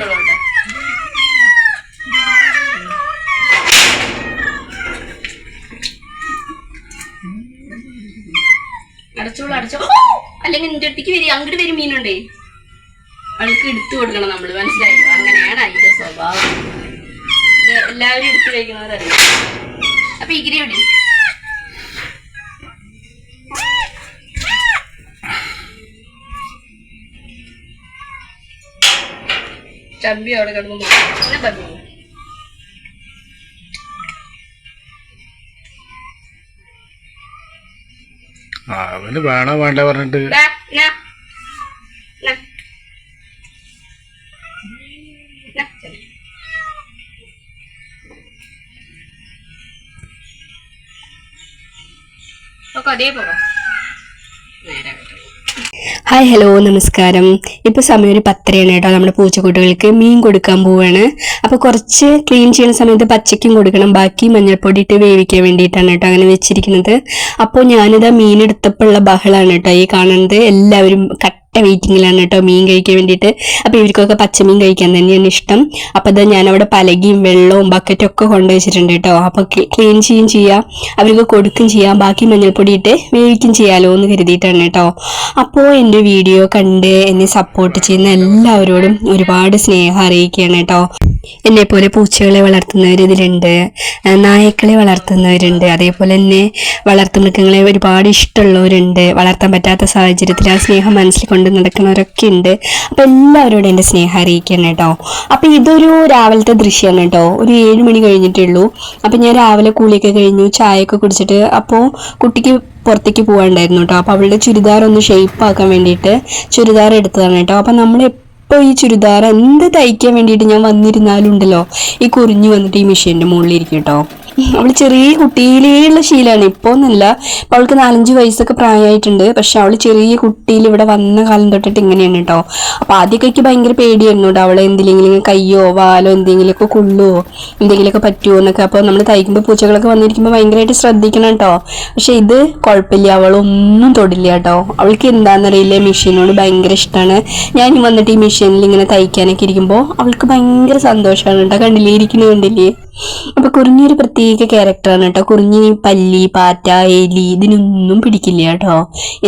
തുറന്നു കിട്ടുള്ളൂ അടച്ചോളൂ. അടച്ചോ അല്ലെങ്കിൽ നിന്റെ അടുത്തേക്ക് വരും അങ്ങോട്ട് വരും മീനുണ്ടേ. അവൾക്ക് എടുത്തു കൊടുക്കണം നമ്മൾ മനസ്സിലായോ? അങ്ങനെയാണ് അതിന്റെ സ്വഭാവം. എല്ലാവരും എടുത്തു കഴിക്കുന്നവരല്ലേ അപ്പൊ ഇഗിരി എവിടെ? ചമ്പി അവിടെ കിടന്നു എന്നെ പറഞ്ഞു. അവന് വേണോ വേണ്ട പറഞ്ഞിട്ട്? നാ. നാ. ഹായ് ഹലോ നമസ്കാരം. ഇപ്പോൾ സമയം ഒരു പത്തരയാണ് കേട്ടോ. നമ്മുടെ പൂച്ചക്കുട്ടികൾക്ക് മീൻ കൊടുക്കാൻ പോവുകയാണ് അപ്പോൾ കുറച്ച് ക്ലീൻ ചെയ്യുന്ന സമയത്ത് പച്ചയ്ക്കും കൊടുക്കണം. ബാക്കി മഞ്ഞൾപ്പൊടി ഇട്ട് വേവിക്കാൻ വേണ്ടിയിട്ടാണ് കേട്ടോ അങ്ങനെ വെച്ചിരിക്കുന്നത്. അപ്പോൾ ഞാനിതാ മീൻ എടുത്തപ്പോഴുള്ള ബഹളാണ് കേട്ടോ ഈ കാണുന്നത്. എല്ലാവരും കട്ട വെയിറ്റിങ്ങിലാണ് കേട്ടോ മീൻ കഴിക്കാൻ വേണ്ടിയിട്ട്. അപ്പോൾ ഇവർക്കൊക്കെ പച്ചമീൻ കഴിക്കാൻ തന്നെയാണ് ഇഷ്ടം. അപ്പോൾ അത് ഞാനവിടെ പലകയും വെള്ളവും ബക്കറ്റും ഒക്കെ കൊണ്ടുവച്ചിട്ടുണ്ട് കേട്ടോ അപ്പോൾ ക്ലീൻ ചെയ്യും ചെയ്യാം. അവർക്ക് കൊടുക്കും ചെയ്യാം. ബാക്കി മഞ്ഞൾപ്പൊടി ഇട്ട് വേവിക്കും ചെയ്യാമല്ലോ എന്ന് കരുതിയിട്ടാണ് കേട്ടോ അപ്പോൾ എന്റെ വീഡിയോ കണ്ട് എന്നെ സപ്പോർട്ട് ചെയ്യുന്ന എല്ലാവരോടും ഒരുപാട് സ്നേഹം അറിയിക്കുകയാണ് കേട്ടോ എന്നെ പോലെ പൂച്ചകളെ ആ, നായക്കളെ വളർത്തുന്നവരുണ്ട്. അതേപോലെ തന്നെ വളർത്തുമൃഗങ്ങളെ ഒരുപാട് ഇഷ്ടമുള്ളവരുണ്ട്. വളർത്താൻ പറ്റാത്ത സാഹചര്യത്തിൽ ആ സ്നേഹം മനസ്സിൽ കൊണ്ട് നടക്കുന്നവരൊക്കെ ഉണ്ട് അപ്പോൾ എല്ലാവരോടും എന്റെ സ്നേഹം അറിയിക്കണം കേട്ടോ. അപ്പോൾ ഇതൊരു രാവിലത്തെ ദൃശ്യമാണ് കേട്ടോ. ഒരു ഏഴ് മണി കഴിഞ്ഞിട്ടുള്ളൂ അപ്പോൾ ഞാൻ രാവിലെ കൂളിയൊക്കെ കഴിഞ്ഞു ചായയൊക്കെ കുടിച്ചിട്ട് അപ്പോൾ കുട്ടിക്ക് പുറത്തേക്ക് പോകാണ്ടായിരുന്നു കേട്ടോ. അപ്പോൾ അവളുടെ ചുരിദാർ ഒന്ന് ഷേപ്പ് ആക്കാൻ വേണ്ടിയിട്ട് ചുരിദാർ എടുത്തതാണ് കേട്ടോ. അപ്പോൾ നമ്മൾ എപ്പോൾ ഈ ചുരിദാർ എന്ത് തയ്ക്കാൻ വേണ്ടിയിട്ട് ഞാൻ വന്നിരുന്നാലും ഉണ്ടല്ലോ ഈ കുറിഞ്ഞു വന്നിട്ട് ഈ മെഷീന്റെ മുകളിലിരിക്കും കേട്ടോ അവൾ ചെറിയ കുട്ടിയിലേയുള്ള ശീലമാണ് ഇപ്പോൾ ഒന്നല്ല അപ്പോൾ അവൾക്ക് നാലഞ്ച് വയസ്സൊക്കെ പ്രായമായിട്ടുണ്ട്. പക്ഷെ അവൾ ചെറിയ കുട്ടിയിൽ ഇവിടെ വന്ന കാലം തൊട്ടിട്ട് ഇങ്ങനെയാണ് കേട്ടോ അപ്പോൾ ആദ്യമൊക്കെ എനിക്ക് ഭയങ്കര പേടിയായിരുന്നു കേട്ടോ അവളെ എന്തെങ്കിലും കയ്യോ വാലോ എന്തെങ്കിലുമൊക്കെ കൊള്ളുവോ എന്തെങ്കിലുമൊക്കെ പറ്റുമോ എന്നൊക്കെ. അപ്പോൾ നമ്മൾ തയ്ക്കുമ്പോൾ പൂച്ചകളൊക്കെ വന്നിരിക്കുമ്പോൾ ഭയങ്കരമായിട്ട് ശ്രദ്ധിക്കണം കേട്ടോ പക്ഷെ ഇത് കുഴപ്പമില്ല. അവളൊന്നും തൊടില്ല കേട്ടോ അവൾക്ക് എന്താണെന്നറിയില്ല. മെഷീനോട് ഭയങ്കര ഇഷ്ടമാണ് ഞാൻ വന്നിട്ട് ഈ മെഷീനിൽ ഇങ്ങനെ തയ്ക്കാനൊക്കെ ഇരിക്കുമ്പോൾ അവൾക്ക് ഭയങ്കര സന്തോഷമാണ് കേട്ടോ. കണ്ടില്ലേ? ഇരിക്കുന്നുണ്ടല്ലേ അപ്പൊ കുറിഞ്ഞൊരു പ്രത്യേക ക്യാരക്ടറാണ് കേട്ടോ. കുറിഞ്ഞി പല്ലി പാറ്റ എലി ഇതിനൊന്നും പിടിക്കില്ല കേട്ടോ.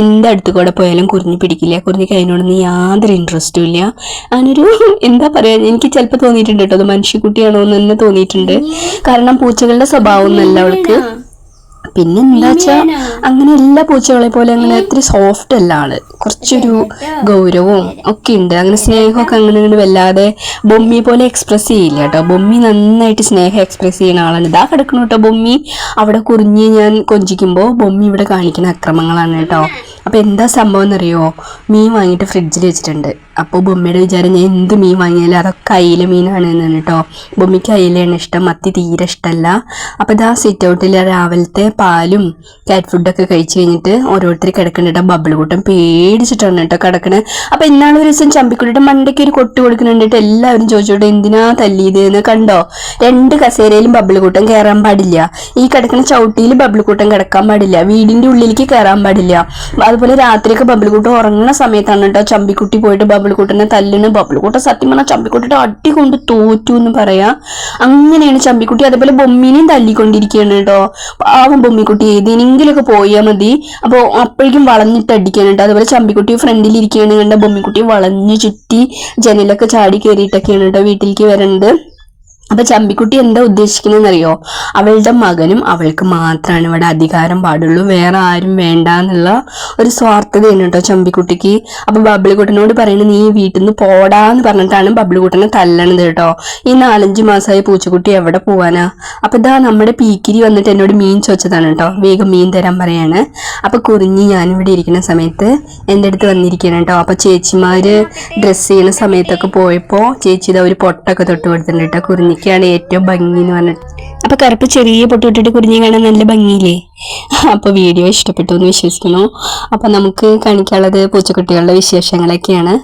എന്തടുത്ത് കൂടെ പോയാലും കുറിഞ്ഞി പിടിക്കില്ല. കുറിഞ്ഞിക്ക് അതിനോടൊന്നും യാതൊരു ഇൻട്രസ്റ്റും ഇല്ല. അങ്ങനൊരു എന്താ പറയാ എനിക്ക് ചിലപ്പോൾ തോന്നിയിട്ടുണ്ട് കേട്ടോ. അത് മനുഷ്യക്കുട്ടിയാണോ എന്ന് തന്നെ തോന്നിയിട്ടുണ്ട്. കാരണം പൂച്ചകളുടെ സ്വഭാവം ഒന്നല്ല അവൾക്ക്. പിന്നെ എന്താ വെച്ചാൽ അങ്ങനെ എല്ലാ പൂച്ചകളെ പോലെ അങ്ങനെ ഒത്തിരി സോഫ്റ്റ് അല്ല ആൾ. കുറച്ചൊരു ഗൗരവവും ഒക്കെ ഉണ്ട്. അങ്ങനെ സ്നേഹമൊക്കെ അങ്ങനെ അങ്ങനെ വല്ലാതെ ബൊമ്മി പോലെ എക്സ്പ്രസ് ചെയ്യില്ല കേട്ടോ. ബൊമ്മി നന്നായിട്ട് സ്നേഹം എക്സ്പ്രസ് ചെയ്യുന്ന ആളാണ്. ഇതാ കിടക്കണം കേട്ടോ ബൊമ്മി. അവിടെ കുറിഞ്ഞ് ഞാൻ കൊഞ്ചിക്കുമ്പോൾ ബൊമ്മി ഇവിടെ കാണിക്കുന്ന അക്രമങ്ങളാണ് കേട്ടോ. അപ്പൊ എന്താ സംഭവം എന്നറിയോ? മീൻ വാങ്ങിയിട്ട് ഫ്രിഡ്ജിൽ വെച്ചിട്ടുണ്ട്. അപ്പോൾ ബൊമ്മയുടെ വിചാരം ഞാൻ എന്ത് മീൻ വാങ്ങിയാലും അതൊക്കെ അയില മീനാണ് എന്നാണ് കേട്ടോ ബൊമ്മയ്ക്ക് അയിലയാണ് ഇഷ്ടം മത്തി തീരെ ഇഷ്ടമല്ല അപ്പോൾ ഇതാ സിറ്റ് ഔട്ടിൽ രാവിലത്തെ പാലും കാറ്റ് ഫുഡൊക്കെ കഴിച്ച് കഴിഞ്ഞിട്ട് ഓരോരുത്തർ കിടക്കുന്നുണ്ട് ബബിൾ കൂട്ടം പേടിച്ചിട്ടാണ് കേട്ടോ കിടക്കണത് അപ്പോൾ ഇന്നാളെ ഒരു ദിവസം ചമ്പിക്കുട്ടിയുടെ മണ്ടയ്ക്ക് ഒരു കൊട്ട് കൊടുക്കുന്നുണ്ടിട്ട് എല്ലാവരും ചോദിച്ചോട്ടെ എന്തിനാ തല്ലിയത് എന്ന് കണ്ടോ? രണ്ട് കസേരയിലും ബബിൾ കൂട്ടം കയറാൻ പാടില്ല. ഈ കിടക്കുന്ന ചവിട്ടിയിൽ ബബിൾ കൂട്ടം കിടക്കാൻ പാടില്ല. വീടിന്റെ ഉള്ളിലേക്ക് കയറാൻ പാടില്ല. അതുപോലെ രാത്രിയൊക്കെ ബബിൾകൂട്ടം ഉറങ്ങുന്ന സമയത്താണ് കേട്ടോ ചമ്പിക്കുട്ടി പോയിട്ട് ബബിൾ തല്ലിന് തല്ലുന്ന ബബിൾ കൂട്ടം സത്യം പറഞ്ഞാൽ ചമ്പിക്കുട്ടിയുടെ അടി കൊണ്ട് തോറ്റു എന്ന് പറയാ. അങ്ങനെയാണ് ചമ്പിക്കുട്ടി അതേപോലെ ബൊമ്മിനെയും തല്ലിക്കൊണ്ടിരിക്കുകയാണ് കേട്ടോ. പാവം ബൊമ്മിക്കുട്ടി ഏതിനെങ്കിലൊക്കെ പോയാൽ മതി. അപ്പോൾ അപ്പോഴേക്കും വളഞ്ഞിട്ട് അടിക്കാണ് കേട്ടോ. അതുപോലെ ചമ്പിക്കുട്ടി ഫ്രണ്ടിൽ ഇരിക്കുകയാണ് കണ്ട ബൊമ്മിക്കുട്ടി വളഞ്ഞു ചുറ്റി ജനലൊക്കെ ചാടി കയറിയിട്ടൊക്കെയാണ് കേട്ടോ വീട്ടിലേക്ക് വരേണ്ടത് അപ്പൊ ചമ്പിക്കുട്ടി എന്താ ഉദ്ദേശിക്കുന്നതെന്നറിയോ? അവളുടെ മകനും അവൾക്ക് മാത്രമാണ് ഇവിടെ അധികാരം പാടുള്ളൂ. വേറെ ആരും വേണ്ട എന്നുള്ള ഒരു സ്വാർത്ഥതയാണ് കേട്ടോ ചമ്പിക്കുട്ടിക്ക്. അപ്പൊ ബബിളിക്കുട്ടനോട് പറയുന്നത് നീ വീട്ടിൽ നിന്ന് പോടാന്ന് പറഞ്ഞിട്ടാണ് ബബിളിക്കുട്ടനെ തല്ലണത് കേട്ടോ. ഈ നാലഞ്ച് മാസമായി പൂച്ചക്കുട്ടി എവിടെ പോവാനാ? അപ്പൊ ഇതാ നമ്മുടെ പീക്കിരി വന്നിട്ട് എന്നോട് മീൻ ചോദിച്ചതാണ് കേട്ടോ. വേഗം മീൻ തരാൻ പറയാണ്. അപ്പൊ കുറിഞ്ഞ് ഞാനിവിടെ ഇരിക്കുന്ന സമയത്ത് എന്റെ അടുത്ത് വന്നിരിക്കുകയാണ് കേട്ടോ. അപ്പൊ ചേച്ചിമാര് ഡ്രസ്സ് ചെയ്യുന്ന സമയത്തൊക്കെ പോയപ്പോ ചേച്ചി ഇതാ ഒരു പൊട്ടൊക്കെ തൊട്ട് കൊടുത്തിട്ടുണ്ട് കേട്ടോ കുറിഞ്ഞിക്കാണ് ഏറ്റവും ഭംഗി എന്ന് പറഞ്ഞിട്ട് അപ്പൊ കറുപ്പ് ചെറിയ പൊട്ട് ഇട്ടിട്ട് കുറിഞ്ഞി കാണാൻ നല്ല ഭംഗിയില്ലേ? അപ്പൊ വീഡിയോ ഇഷ്ടപ്പെട്ടു എന്ന് വിശ്വസിക്കുന്നു. അപ്പൊ നമുക്ക് കാണിക്കാനുള്ളത് പൂച്ചക്കുട്ടികളുടെ വിശേഷങ്ങളൊക്കെയാണ്.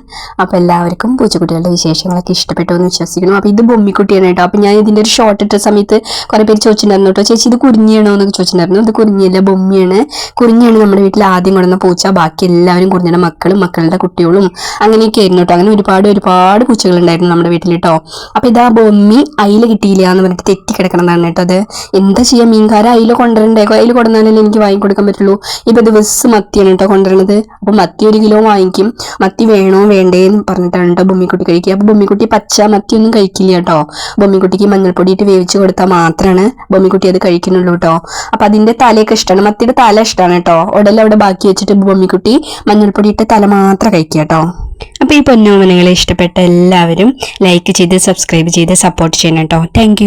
അപ്പൊ എല്ലാവർക്കും പൂച്ചക്കുട്ടികളുടെ വിശേഷങ്ങളൊക്കെ ഇഷ്ടപ്പെട്ടു എന്ന് വിശ്വസിക്കുന്നു. അപ്പൊ ഇത് ബൊമ്മിക്കുട്ടിയാണ് കേട്ടോ. അപ്പൊ ഞാൻ ഇതിന്റെ ഒരു ഷോർട്ട് ഇട്ട സമയത്ത് കുറെ പേര് ചോദിച്ചിട്ടുണ്ടായിരുന്നു കേട്ടോ ചേച്ചി ഇത് കുറിഞ്ഞാണോ എന്നൊക്കെ ചോദിച്ചിട്ടുണ്ടായിരുന്നു. ഇത് കുറിഞ്ഞിയല്ല ബൊമ്മിയാണ്. കുറിഞ്ഞാണ് നമ്മുടെ വീട്ടിൽ ആദ്യം കൊണ്ടുവന്ന പൂച്ച. ബാക്കി എല്ലാവരും കുറിഞ്ഞിയുടെ മക്കളും മക്കളുടെ കുട്ടികളും അങ്ങനെയൊക്കെ ആയിരുന്നു കേട്ടോ. അങ്ങനെ ഒരുപാട് ഒരുപാട് പൂച്ചകൾ ഉണ്ടായിരുന്നു നമ്മുടെ വീട്ടിൽ കേട്ടോ. അപ്പൊ ഇതാ ബൊമ്മി അയില കിട്ടിയില്ല എന്ന് പറഞ്ഞിട്ട് തെറ്റി കിടക്കണം വാങ്ങണതാണ് കേട്ടോ അത്. എന്താ ചെയ്യാ? മീൻകാര അതിൽ കൊണ്ടുവരണ്ടേ? അതിൽ കൊണ്ടുവന്നാലല്ലേ എനിക്ക് വാങ്ങി കൊടുക്കാൻ പറ്റുള്ളൂ. ഇപ്പൊ ദിവസം മത്തിയാണ് കേട്ടോ കൊണ്ടുവരണത്. അപ്പൊ മത്തി ഒരു കിലോ വാങ്ങിക്കും. മത്തി വേണോ വേണ്ടേ എന്ന് പറഞ്ഞിട്ടാണ് കേട്ടോ ബൊമ്മിക്കുട്ടി കഴിക്കുക. അപ്പൊ ബൊമ്മിക്കുട്ടി പച്ച മത്തി ഒന്നും കഴിക്കില്ല കേട്ടോ. ബൊമ്മിക്കുട്ടിക്ക് മഞ്ഞൾപ്പൊടി ഇട്ട് വേവിച്ച് കൊടുത്താൽ മാത്രമാണ് ബൊമ്മിക്കുട്ടി അത് കഴിക്കുന്നുള്ളൂ കേട്ടോ. അപ്പൊ അതിന്റെ തലയൊക്കെ ഇഷ്ടമാണ് മത്തിയുടെ തല ഇഷ്ടമാണ് കേട്ടോ. ഉടലെ അവിടെ ബാക്കി വെച്ചിട്ട് ബൊമ്മിക്കുട്ടി മഞ്ഞൾപ്പൊടി ഇട്ട് തല മാത്രം കഴിക്കുക കേട്ടോ. അപ്പൊ ഈ പൊന്നോമനകളെ ഇഷ്ടപ്പെട്ട എല്ലാവരും ലൈക്ക് ചെയ്ത് സബ്സ്ക്രൈബ് ചെയ്ത് സപ്പോർട്ട് ചെയ്യണം കേട്ടോ. താങ്ക്